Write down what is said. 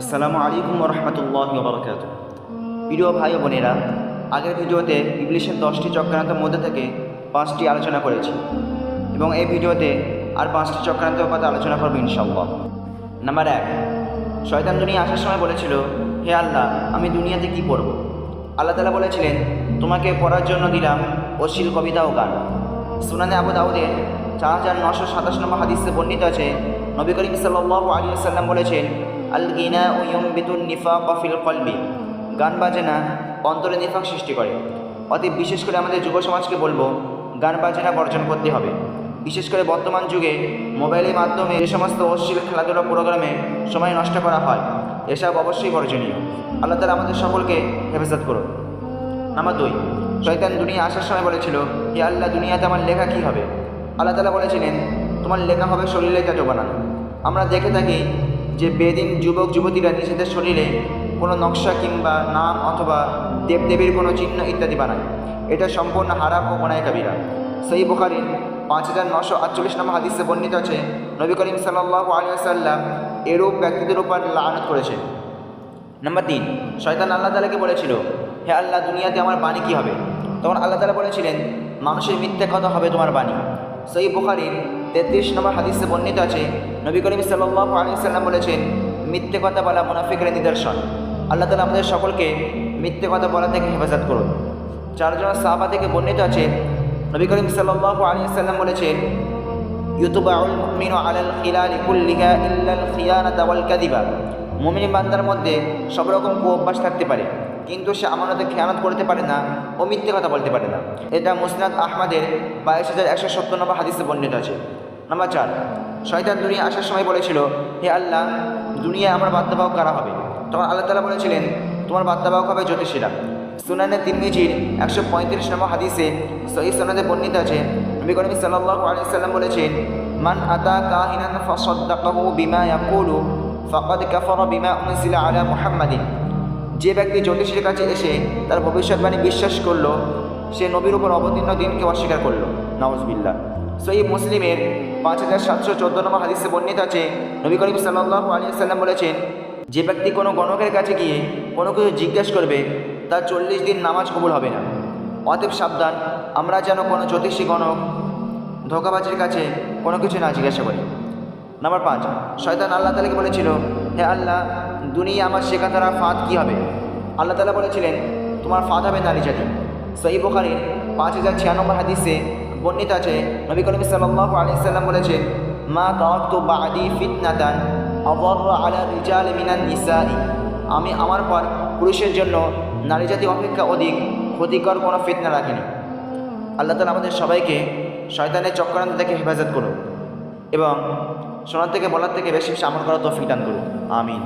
আসসালামু আলাইকুম রহমতুল্লাহ বরকাত প্রিয় ভাই বোনেরা, আগের ভিডিওতে ইংলিশের দশটি চক্রান্তের মধ্যে থেকে পাঁচটি আলোচনা করেছি এবং এই ভিডিওতে আর পাঁচটি চক্রান্তের কথা আলোচনা করব ইনশাল্লাহ নাম্বার এক, শয়তান দুনিয়া আসার সময় বলেছিল, হে আল্লাহ, আমি দুনিয়াতে কি পড়ব? আল্লাহ তালা বলেছিলেন, তোমাকে পড়ার জন্য দিলাম অশ্লীল কবিতা ও গান। সুনানে আবু দাউদের চার হাজার নশো সাতাশ নম্বর হাদিসে বর্ণিত আছে, নবী করিম সাল্লাহ আলী সাল্লাম বলেছেন আল গিনা ও ইয়ম্বিতুন নিফা কফিল কলবি। গান বাজনা অন্তরে নিফাক সৃষ্টি করে। অতি বিশেষ করে আমাদের যুব সমাজকে বলব, গান বাজনা বর্জন করতে হবে। বিশেষ করে বর্তমান যুগে মোবাইলের মাধ্যমে যে সমস্ত অশ্লীল খেলাধুলা প্রোগ্রামে সময় নষ্ট করা হয়, এসব অবশ্যই বর্জনীয়। আল্লাহ তালা আমাদের সকলকে হেফাজত করুন। নাম্বার দুই, শয়তান দুনিয়া আসার সময় বলেছিল, হে আল্লাহ, দুনিয়াতে আমার লেখা কী হবে? আল্লাহ তালা বলেছিলেন, তোমার লেখা হবে শরীরে তাজো বানানো আমরা দেখে থাকি যে বেদিন যুবক যুবতীরা নিজেদের শরীরে কোনো নকশা কিংবা নাম অথবা দেবদেবীর কোনো চিহ্ন ইত্যাদি বানায়। এটা সম্পূর্ণ হারাম ও গোনায় কাবিরা। সেই বুখারির পাঁচ হাজার নশো আটচল্লিশ নম্বর হাদিসে বর্ণিত আছে, নবী করিম সাল্লাহ আলী আসাল্লাম এরূপ ব্যক্তিদের উপর লানত করেছে। নম্বর তিন, শয়তান আল্লাহ তালাকে বলেছিল, হে আল্লাহ, দুনিয়াতে আমার বাণী কী হবে? তখন আল্লাহ তালা বলেছিলেন, মানুষের মিথ্যে কথা হবে তোমার বাণী। সেই বুখারির তেত্রিশ নম্বর হাদিসে বর্ণিত আছে, নবী করিম সাল্লাহ আলী সাল্লাম বলেছেন, মিথ্যে কথা বলা মুনাফিকের নিদর্শন। আল্লাহ তালা আমাদের সকলকে মিথ্যে কথা বলা থেকে হেফাজত করুন। চারজন সাহাবা থেকে বর্ণিত আছে, নবী করিম সাল্লাহ আলী সাল্লাম বলেছেন, ইউতুবাউল মুমিন ইল্লাল মুমিন বান্দার মধ্যে সব রকম কুঅভ্যাস থাকতে পারে। কিন্তু সে আমানতে খেয়ানত করতে পারে না ও মিথ্যে কথা বলতে পারে না। এটা মুসনাদ আহমদের বাইশ হাজার একশো সত্তর নম্বর হাদিসে বর্ণিত আছে। নাম্বার চার, শয়তান দুনিয়া আসার সময় বলেছিল, হে আল্লাহ, দুনিয়ায় আমার বার্তাবাহক কারা হবে? তখন আল্লাহ তালা বলেছিলেন, তোমার বার্তাবাহক হবে জ্যোতিষীরা। সুনানে তিরমিজির একশো পঁয়ত্রিশ নম্বর হাদিসে সহি সনাদে বর্ণিত আছে, নবী করিম সাল্লাল্লাহু আলাইহি সাল্লাম বলেছেন, মান আতা কাহিনান ফাসাদ্দাকাহু বিমা ইয়াকুলু, ফাকাদ কাফারা বিমা উনজিলা আলা মুহাম্মাদিন। যে ব্যক্তি জ্যোতিষীর কাছে এসে তার ভবিষ্যৎবাণী বিশ্বাস করল, সে নবীর উপর অবতীর্ণ দিনকে অস্বীকার করল। নওয়াজবিল্লাহ সহি মুসলিমের পাঁচ হাজার সাতশো চোদ্দ নম্বর হাদিসে বর্ণিত আছে, নবী করিম সাল্লাল্লাহু আলাইহি সাল্লাম বলেছেন, যে ব্যক্তি কোনো গণকের কাছে গিয়ে কোনো কিছু জিজ্ঞেস করবে, তার চল্লিশ দিন নামাজ কবুল হবে না। অতএব সাবধান, আমরা যেন কোনো জ্যোতিষী গণক, ধোকাবাজির কাছে কোনো কিছু না জিজ্ঞাসা করি। নাম্বার পাঁচ, শয়তান আল্লাহ তালাকে বলেছিল, হে আল্লাহ দুনিয়া আমার শেখা তারা ফাঁদ কী হবে? আল্লাহ তালা বলেছিলেন, তোমার ফাঁদ হবে নারী জাতি। সই বোখারির পাঁচ হাজার ছিয়ানব্বই হাদিসে বর্ণিত আছে, নবী করিম সাল্লাহ আলি সাল্লাম বলেছেন, মা তু বাদি ফিতনাতান অবর আলা আমি আমার পর পুরুষের জন্য নারী জাতি অপেক্ষা অধিক ক্ষতিকর কোনো ফিতনা রাখিনি। আল্লাহ তালা আমাদের সবাইকে শয়তানের চক্রান্ত থেকে হেফাজত করুন এবং শোনার থেকে বলার থেকে বেশি বেশি আমল করার তৌফিক করুন আমিন।